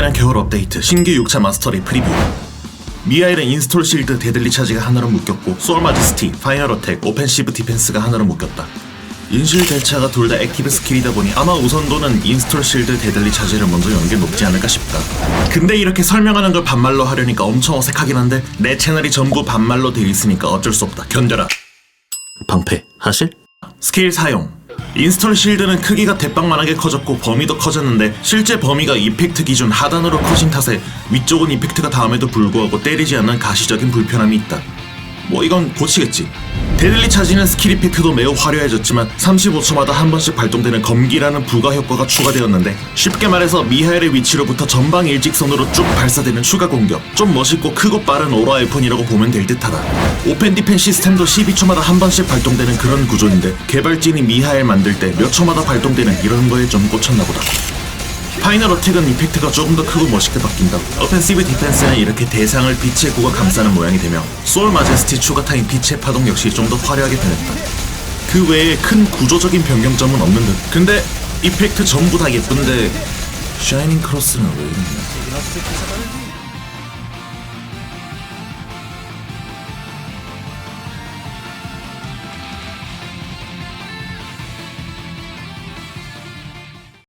2024년 겨울 업데이트 신규 6차 마스터리 프리뷰. 미하일은 인스톨 실드 데들리 차지가 하나로 묶였고 소울 마제스티, 파이널 어택, 오펜시브 디펜스가 하나로 묶였다. 인실 대차가 둘 다 액티브 스킬이다 보니 아마 우선도는 인스톨 실드 데들리 차지를 먼저 게 높지 않을까 싶다. 근데 이렇게 설명하는 걸 반말로 하려니까 엄청 어색하긴 한데 내 채널이 전부 반말로 되어 있으니까 어쩔 수 없다. 견뎌라. 방패 하실? 스킬 사용 인스톨 실드는 크기가 대빵만하게 커졌고 범위도 커졌는데 실제 범위가 이펙트 기준 하단으로 커진 탓에 위쪽은 이펙트가 닿음에도 불구하고 때리지 않는 가시적인 불편함이 있다. 뭐 이건 고치겠지. 데들리 차지는 스킬 이펙트도 매우 화려해졌지만 35초마다 한 번씩 발동되는 검기라는 부가 효과가 추가되었는데 쉽게 말해서 미하엘의 위치로부터 전방 일직선으로 쭉 발사되는 추가 공격. 좀 멋있고 크고 빠른 오라 웨폰이라고 보면 될 듯하다. 오펜 디펜 시스템도 12초마다 한 번씩 발동되는 그런 구조인데 개발진이 미하엘 만들 때 몇 초마다 발동되는 이런 거에 좀 꽂혔나 보다 파이널 어택은 이펙트가 조금 더 크고 멋있게 바뀐다. 어펜시브 디펜스는 이렇게 대상을 빛의 구가 감싸는 모양이 되며 소울 마제스티 추가 타임 빛의 파동 역시 좀 더 화려하게 변했다. 그 외에 큰 구조적인 변경점은 없는 듯. 근데 이펙트 전부 다 예쁜데 샤이닝 크로스는 왜 있냐?